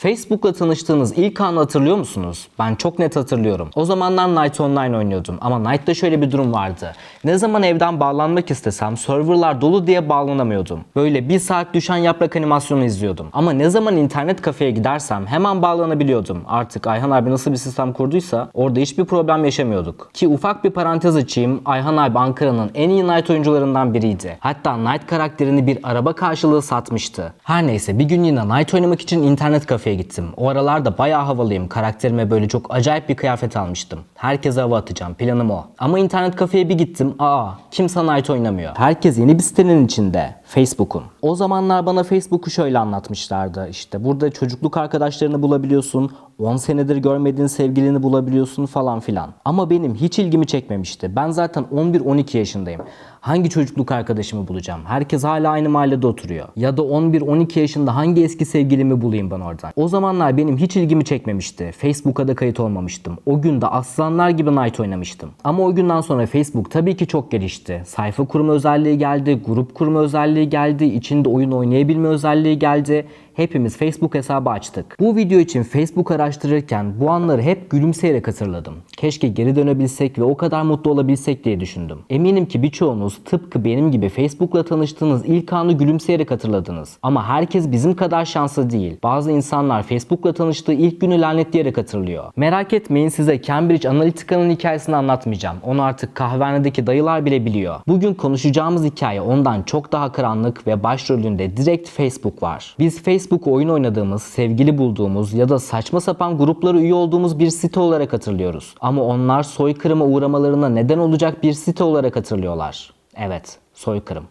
Facebook'la tanıştığınız ilk anı hatırlıyor musunuz? Ben çok net hatırlıyorum. O zamanlar Night Online oynuyordum ama Night'ta şöyle bir durum vardı. Ne zaman evden bağlanmak istesem serverlar dolu diye bağlanamıyordum. Böyle bir saat düşen yaprak animasyonu izliyordum. Ama ne zaman internet kafeye gidersem hemen bağlanabiliyordum. Artık Ayhan abi nasıl bir sistem kurduysa orada hiçbir problem yaşamıyorduk. Ki ufak bir parantez açayım. Ayhan abi Ankara'nın en iyi Night oyuncularından biriydi. Hatta Night karakterini bir araba karşılığı satmıştı. Her neyse bir gün yine Night oynamak için internet kafeye gittim. O aralarda bayağı havalıyım. Karakterime böyle çok acayip bir kıyafet almıştım. Herkese hava atacağım. Planım o. Ama internet kafeye bir gittim. Aa kimse Night oynamıyor. Herkes yeni bir sitenin içinde. Facebook'un. O zamanlar bana Facebook'u şöyle anlatmışlardı. İşte burada çocukluk arkadaşlarını bulabiliyorsun. 10 senedir görmediğin sevgilini bulabiliyorsun falan filan. Ama benim hiç ilgimi çekmemişti. Ben zaten 11-12 yaşındayım. Hangi çocukluk arkadaşımı bulacağım? Herkes hala aynı mahallede oturuyor. Ya da 11-12 yaşında hangi eski sevgilimi bulayım ben oradan? O zamanlar benim hiç ilgimi çekmemişti. Facebook'a da kayıt olmamıştım. O gün de aslanlar gibi Night oynamıştım. Ama o günden sonra Facebook tabii ki çok gelişti. Sayfa kurma özelliği geldi, grup kurma özelliği geldi, içinde oyun oynayabilme özelliği geldi. Hepimiz Facebook hesabı açtık. Bu video için Facebook araştırırken bu anları hep gülümseyerek hatırladım. Keşke geri dönebilsek ve o kadar mutlu olabilsek diye düşündüm. Eminim ki birçoğunuz tıpkı benim gibi Facebook'la tanıştığınız ilk anı gülümseyerek hatırladınız. Ama herkes bizim kadar şanslı değil. Bazı insanlar Facebook'la tanıştığı ilk günü lanetleyerek hatırlıyor. Merak etmeyin size Cambridge Analytica'nın hikayesini anlatmayacağım. Onu artık kahvehanedeki dayılar bile biliyor. Bugün konuşacağımız hikaye ondan çok daha karanlık ve başrolünde direkt Facebook var. Biz Facebook oyun oynadığımız, sevgili bulduğumuz ya da saçma sapan gruplara üye olduğumuz bir site olarak hatırlıyoruz. Ama onlar soykırıma uğramalarına neden olacak bir site olarak hatırlıyorlar. Evet, soykırım.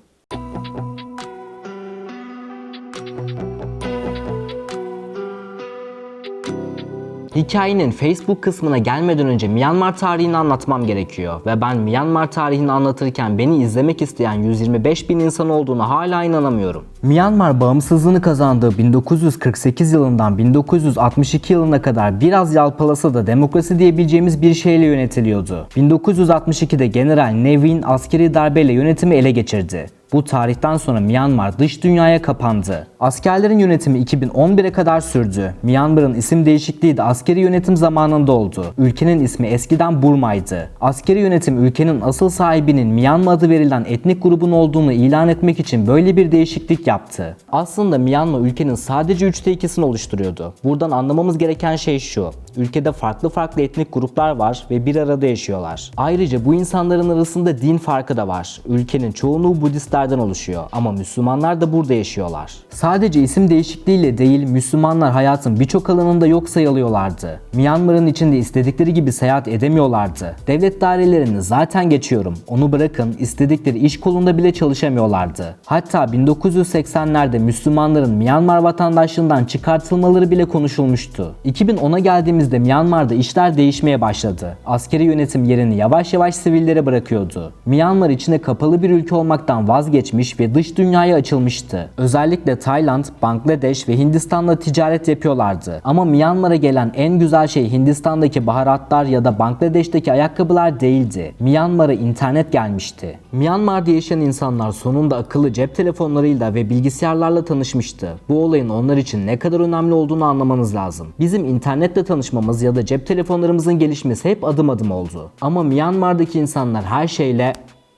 Hikayenin Facebook kısmına gelmeden önce Myanmar tarihini anlatmam gerekiyor ve ben Myanmar tarihini anlatırken beni izlemek isteyen 125 bin insan olduğunu hala inanamıyorum. Myanmar bağımsızlığını kazandığı 1948 yılından 1962 yılına kadar biraz yalpalasa da demokrasi diyebileceğimiz bir şeyle yönetiliyordu. 1962'de General Nevin askeri darbeyle yönetimi ele geçirdi. Bu tarihten sonra Myanmar dış dünyaya kapandı. Askerlerin yönetimi 2011'e kadar sürdü. Myanmar'ın isim değişikliği de askeri yönetim zamanında oldu. Ülkenin ismi eskiden Burma'ydı. Askeri yönetim ülkenin asıl sahibinin Myanmar adı verilen etnik grubun olduğunu ilan etmek için böyle bir değişiklik yaptı. Aslında Myanmar ülkenin sadece 3'te 2'sini oluşturuyordu. Buradan anlamamız gereken şey şu. Ülkede farklı farklı etnik gruplar var ve bir arada yaşıyorlar. Ayrıca bu insanların arasında din farkı da var. Ülkenin çoğunluğu Budistlerden oluşuyor ama Müslümanlar da burada yaşıyorlar. Sadece isim değişikliğiyle değil Müslümanlar hayatın birçok alanında yok sayılıyorlardı. Myanmar'ın içinde istedikleri gibi seyahat edemiyorlardı. Devlet dairelerini zaten geçiyorum. Onu bırakın istedikleri iş kolunda bile çalışamıyorlardı. Hatta 1980'lerde Müslümanların Myanmar vatandaşlığından çıkartılmaları bile konuşulmuştu. 2010'a geldiğimizde Myanmar'da işler değişmeye başladı. Askeri yönetim yerini yavaş yavaş sivillere bırakıyordu. Myanmar içine kapalı bir ülke olmaktan vazgeçmiş ve dış dünyaya açılmıştı. Özellikle Tayland, Bangladeş ve Hindistan'la ticaret yapıyorlardı. Ama Myanmar'a gelen en güzel şey Hindistan'daki baharatlar ya da Bangladeş'teki ayakkabılar değildi. Myanmar'a internet gelmişti. Myanmar'da yaşayan insanlar sonunda akıllı cep telefonlarıyla ve bilgisayarlarla tanışmıştı. Bu olayın onlar için ne kadar önemli olduğunu anlamanız lazım. Bizim internetle tanışmamız ya da cep telefonlarımızın gelişmesi hep adım adım oldu. Ama Myanmar'daki insanlar her şeyle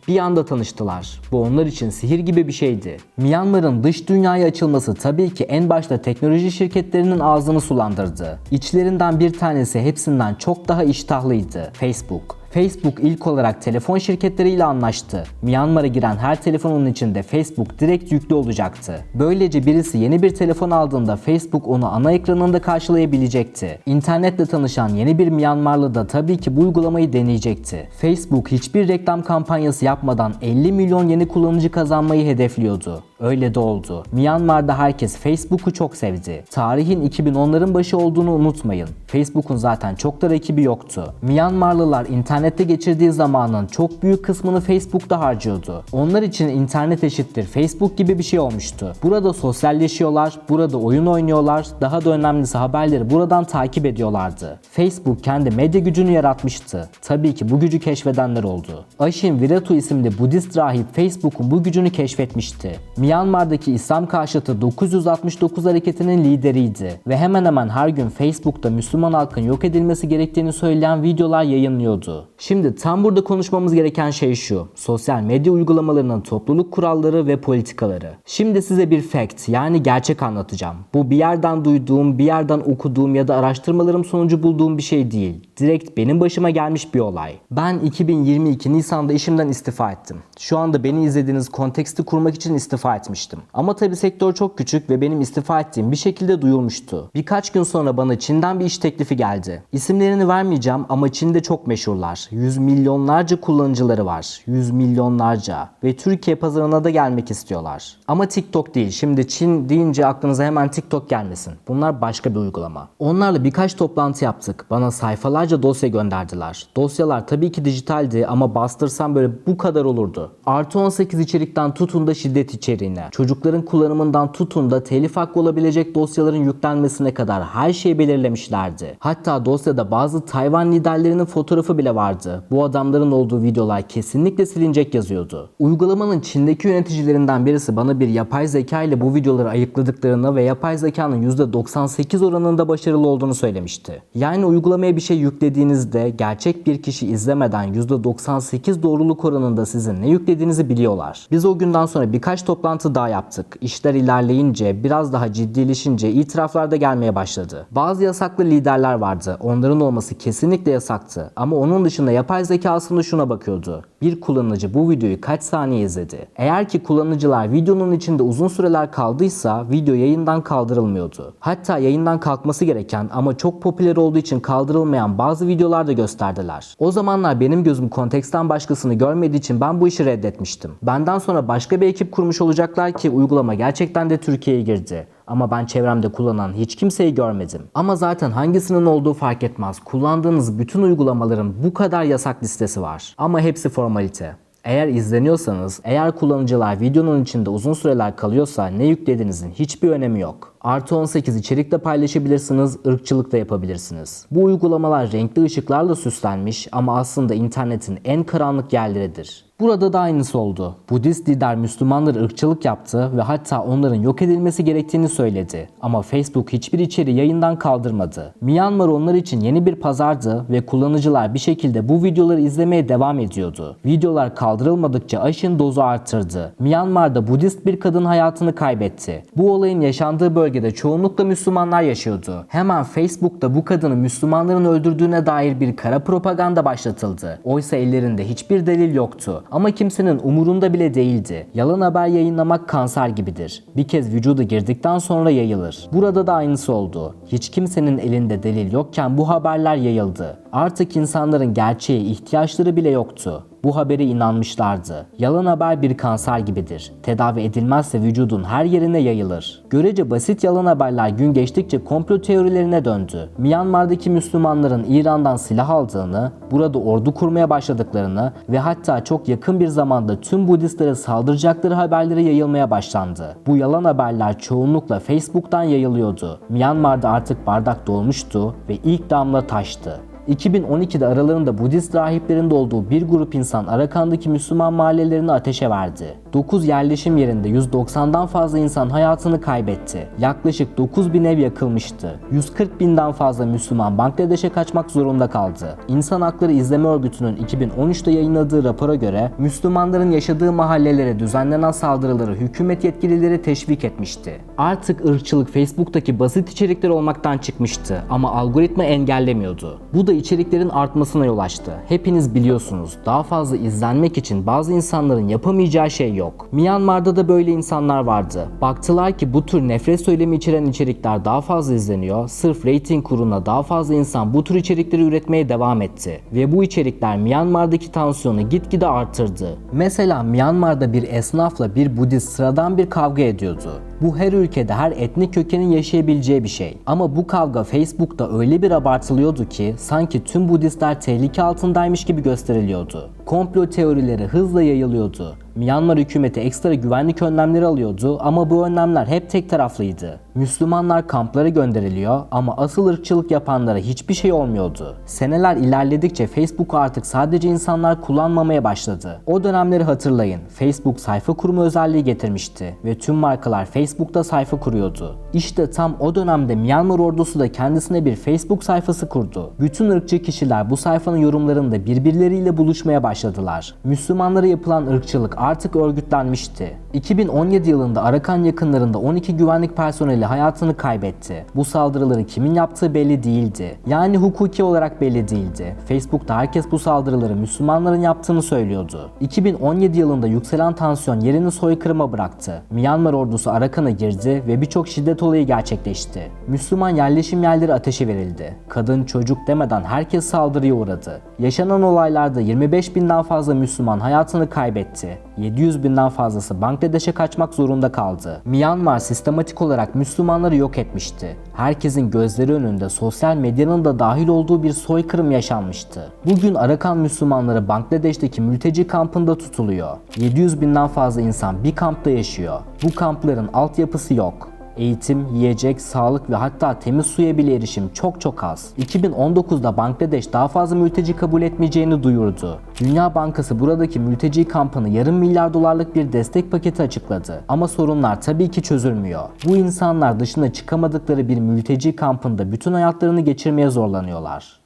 bir anda tanıştılar. Bu onlar için sihir gibi bir şeydi. Myanmar'ın dış dünyaya açılması tabii ki en başta teknoloji şirketlerinin ağzını sulandırdı. İçlerinden bir tanesi hepsinden çok daha iştahlıydı. Facebook. Facebook ilk olarak telefon şirketleriyle anlaştı. Myanmar'a giren her telefonun içinde Facebook direkt yüklü olacaktı. Böylece birisi yeni bir telefon aldığında Facebook onu ana ekranında karşılayabilecekti. İnternetle tanışan yeni bir Myanmarlı da tabii ki bu uygulamayı deneyecekti. Facebook hiçbir reklam kampanyası yapmadan 50 milyon yeni kullanıcı kazanmayı hedefliyordu. Öyle de oldu. Myanmar'da herkes Facebook'u çok sevdi. Tarihin 2010'ların başı olduğunu unutmayın. Facebook'un zaten çok da rakibi yoktu. Myanmarlılar internette geçirdiği zamanın çok büyük kısmını Facebook'ta harcıyordu. Onlar için internet eşittir Facebook gibi bir şey olmuştu. Burada sosyalleşiyorlar, burada oyun oynuyorlar, daha da önemlisi haberleri buradan takip ediyorlardı. Facebook kendi medya gücünü yaratmıştı. Tabii ki bu gücü keşfedenler oldu. Ashim Viratu isimli Budist rahip Facebook'un bu gücünü keşfetmişti. Myanmar'daki İslam karşıtı 969 hareketinin lideriydi ve hemen hemen her gün Facebook'ta Müslüman halkın yok edilmesi gerektiğini söyleyen videolar yayınlıyordu. Şimdi tam burada konuşmamız gereken şey şu. Sosyal medya uygulamalarının topluluk kuralları ve politikaları. Şimdi size bir fact yani gerçek anlatacağım. Bu bir yerden duyduğum, bir yerden okuduğum ya da araştırmalarım sonucu bulduğum bir şey değil. Direkt benim başıma gelmiş bir olay. Ben 2022 Nisan'da işimden istifa ettim. Şu anda beni izlediğiniz konteksti kurmak için istifa etmiştim. Ama tabi sektör çok küçük ve benim istifa ettiğim bir şekilde duyulmuştu. Birkaç gün sonra bana Çin'den bir iş teklifi geldi. İsimlerini vermeyeceğim ama Çin'de çok meşhurlar. Yüz milyonlarca kullanıcıları var. Yüz milyonlarca. Ve Türkiye pazarına da gelmek istiyorlar. Ama TikTok değil. Şimdi Çin deyince aklınıza hemen TikTok gelmesin. Bunlar başka bir uygulama. Onlarla birkaç toplantı yaptık. Bana sayfalarca dosya gönderdiler. Dosyalar tabii ki dijitaldi ama bastırsam böyle bu kadar olurdu. Artı 18 içerikten tutun da şiddet içeriğine, çocukların kullanımından tutun da telif hakkı olabilecek dosyaların yüklenmesine kadar her şeyi belirlemişlerdi. Hatta dosyada bazı Tayvan liderlerinin fotoğrafı bile vardı. Bu adamların olduğu videolar kesinlikle silinecek yazıyordu. Uygulamanın Çin'deki yöneticilerinden birisi bana bir yapay zeka ile bu videoları ayıkladıklarını ve yapay zekanın %98 oranında başarılı olduğunu söylemişti. Yani uygulamaya bir şey yüklediğinizde gerçek bir kişi izlemeden %98 doğruluk oranında sizin ne yüklediğinizi biliyorlar. Biz o günden sonra birkaç toplantı daha yaptık. İşler ilerleyince, biraz daha ciddileşince itiraflar da gelmeye başladı. Bazı yasaklı liderler vardı. Onların olması kesinlikle yasaktı. Ama onun dışında yapay zeka aslında şuna bakıyordu. Bir kullanıcı bu videoyu kaç saniye izledi? Eğer ki kullanıcılar videonun içinde uzun süreler kaldıysa video yayından kaldırılmıyordu. Hatta yayından kalkması gereken ama çok popüler olduğu için kaldırılmayan bazı videolar da gösterdiler. O zamanlar benim gözüm konteksten başkasını görmediği için ben bu işi reddetmiştim. Benden sonra başka bir ekip kurmuş olacaklar ki uygulama gerçekten de Türkiye'ye girdi. Ama ben çevremde kullanan hiç kimseyi görmedim. Ama zaten hangisinin olduğu fark etmez. Kullandığınız bütün uygulamaların bu kadar yasak listesi var. Ama hepsi formalite. Eğer izleniyorsanız, eğer kullanıcılar videonun içinde uzun süreler kalıyorsa ne yüklediğinizin hiçbir önemi yok. Artı 18 içerik de paylaşabilirsiniz, ırkçılık da yapabilirsiniz. Bu uygulamalar renkli ışıklarla süslenmiş ama aslında internetin en karanlık yerleridir. Burada da aynısı oldu. Budist lider Müslümanları ırkçılık yaptı ve hatta onların yok edilmesi gerektiğini söyledi. Ama Facebook hiçbir içeriği yayından kaldırmadı. Myanmar onlar için yeni bir pazardı ve kullanıcılar bir şekilde bu videoları izlemeye devam ediyordu. Videolar kaldırılmadıkça aşın dozu arttırdı. Myanmar'da Budist bir kadın hayatını kaybetti. Bu olayın yaşandığı bölgede çoğunlukla Müslümanlar yaşıyordu. Hemen Facebook'ta bu kadını Müslümanların öldürdüğüne dair bir kara propaganda başlatıldı. Oysa ellerinde hiçbir delil yoktu. Ama kimsenin umurunda bile değildi. Yalan haber yayınlamak kanser gibidir. Bir kez vücuda girdikten sonra yayılır. Burada da aynısı oldu. Hiç kimsenin elinde delil yokken bu haberler yayıldı. Artık insanların gerçeğe ihtiyaçları bile yoktu. Bu habere inanmışlardı. Yalan haber bir kanser gibidir. Tedavi edilmezse vücudun her yerine yayılır. Görece basit yalan haberler gün geçtikçe komplo teorilerine döndü. Myanmar'daki Müslümanların İran'dan silah aldığını, burada ordu kurmaya başladıklarını ve hatta çok yakın bir zamanda tüm Budistlere saldıracakları haberleri yayılmaya başlandı. Bu yalan haberler çoğunlukla Facebook'tan yayılıyordu. Myanmar'da artık bardak dolmuştu ve ilk damla taştı. 2012'de aralarında Budist rahiplerinde olduğu bir grup insan Arakan'daki Müslüman mahallelerini ateşe verdi. 9 yerleşim yerinde 190'dan fazla insan hayatını kaybetti. Yaklaşık 9 bin ev yakılmıştı. 140 binden fazla Müslüman Bangladeş'e kaçmak zorunda kaldı. İnsan Hakları İzleme Örgütü'nün 2013'te yayınladığı rapora göre Müslümanların yaşadığı mahallelere düzenlenen saldırıları hükümet yetkilileri teşvik etmişti. Artık ırkçılık Facebook'taki basit içerikler olmaktan çıkmıştı ama algoritma engellemiyordu. Bu da içeriklerin artmasına yol açtı. Hepiniz biliyorsunuz daha fazla izlenmek için bazı insanların yapamayacağı şey yok. Myanmar'da da böyle insanlar vardı. Baktılar ki bu tür nefret söylemi içeren içerikler daha fazla izleniyor. Sırf rating uğruna daha fazla insan bu tür içerikleri üretmeye devam etti. Ve bu içerikler Myanmar'daki tansiyonu gitgide artırdı. Mesela Myanmar'da bir esnafla bir Budist sıradan bir kavga ediyordu. Bu her ülkede her etnik kökenin yaşayabileceği bir şey. Ama bu kavga Facebook'ta öyle bir abartılıyordu ki sanki tüm Budistler tehlike altındaymış gibi gösteriliyordu. Komplo teorileri hızla yayılıyordu. Myanmar hükümeti ekstra güvenlik önlemleri alıyordu ama bu önlemler hep tek taraflıydı. Müslümanlar kamplara gönderiliyor ama asıl ırkçılık yapanlara hiçbir şey olmuyordu. Seneler ilerledikçe Facebook'u artık sadece insanlar kullanmamaya başladı. O dönemleri hatırlayın. Facebook sayfa kurma özelliği getirmişti ve tüm markalar Facebook'ta sayfa kuruyordu. İşte tam o dönemde Myanmar ordusu da kendisine bir Facebook sayfası kurdu. Bütün ırkçı kişiler bu sayfanın yorumlarında birbirleriyle buluşmaya başladılar. Müslümanlara yapılan ırkçılık artık örgütlenmişti. 2017 yılında Arakan yakınlarında 12 güvenlik personeli hayatını kaybetti. Bu saldırıları kimin yaptığı belli değildi. Yani hukuki olarak belli değildi. Facebook'ta herkes bu saldırıları Müslümanların yaptığını söylüyordu. 2017 yılında yükselen tansiyon yerini soykırıma bıraktı. Myanmar ordusu Arakan'a girdi ve birçok şiddet olayı gerçekleşti. Müslüman yerleşim yerleri ateşe verildi. Kadın, çocuk demeden herkes saldırıya uğradı. Yaşanan olaylarda 25 binden fazla Müslüman hayatını kaybetti. 700 binden fazlası Bangladeş'e kaçmak zorunda kaldı. Myanmar sistematik olarak Müslümanları yok etmişti. Herkesin gözleri önünde sosyal medyanın da dahil olduğu bir soykırım yaşanmıştı. Bugün Arakan Müslümanları Bangladeş'teki mülteci kampında tutuluyor. 700 binden fazla insan bir kampta yaşıyor. Bu kampların altyapısı yok. Eğitim, yiyecek, sağlık ve hatta temiz suya bile erişim çok çok az. 2019'da Bangladeş daha fazla mülteci kabul etmeyeceğini duyurdu. Dünya Bankası buradaki mülteci kampını yarım milyar dolarlık bir destek paketi açıkladı. Ama sorunlar tabii ki çözülmüyor. Bu insanlar dışına çıkamadıkları bir mülteci kampında bütün hayatlarını geçirmeye zorlanıyorlar.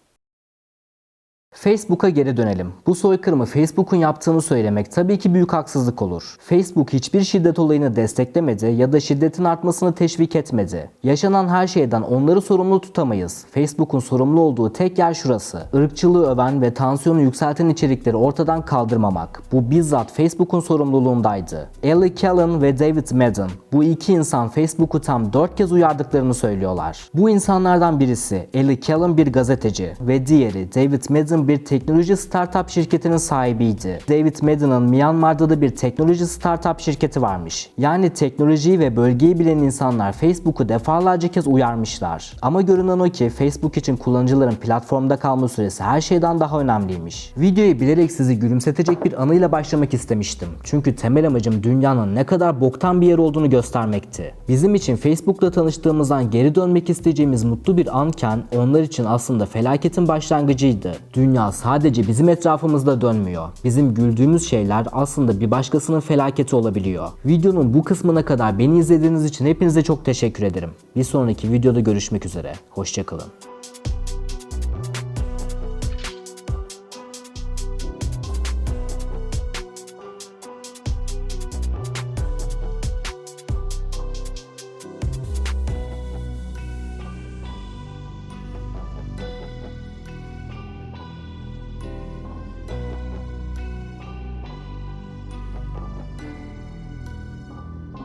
Facebook'a geri dönelim. Bu soykırımı Facebook'un yaptığını söylemek tabii ki büyük haksızlık olur. Facebook hiçbir şiddet olayını desteklemedi ya da şiddetin artmasını teşvik etmedi. Yaşanan her şeyden onları sorumlu tutamayız. Facebook'un sorumlu olduğu tek yer şurası. Irkçılığı öven ve tansiyonu yükselten içerikleri ortadan kaldırmamak. Bu bizzat Facebook'un sorumluluğundaydı. Ellie Callen ve David Madden. Bu iki insan Facebook'u tam 4 kez uyardıklarını söylüyorlar. Bu insanlardan birisi Ellie Callen bir gazeteci ve diğeri David Madden bir teknoloji startup şirketinin sahibiydi. David Madden'ın Myanmar'da da bir teknoloji startup şirketi varmış. Yani teknolojiyi ve bölgeyi bilen insanlar Facebook'u defalarca kez uyarmışlar. Ama görünen o ki Facebook için kullanıcıların platformda kalma süresi her şeyden daha önemliymiş. Videoyu bilerek sizi gülümsetecek bir anıyla başlamak istemiştim. Çünkü temel amacım dünyanın ne kadar boktan bir yer olduğunu göstermekti. Bizim için Facebook'la tanıştığımızdan geri dönmek isteyeceğimiz mutlu bir anken onlar için aslında felaketin başlangıcıydı. Dünya sadece bizim etrafımızda dönmüyor. Bizim güldüğümüz şeyler aslında bir başkasının felaketi olabiliyor. Videonun bu kısmına kadar beni izlediğiniz için hepinize çok teşekkür ederim. Bir sonraki videoda görüşmek üzere. Hoşçakalın.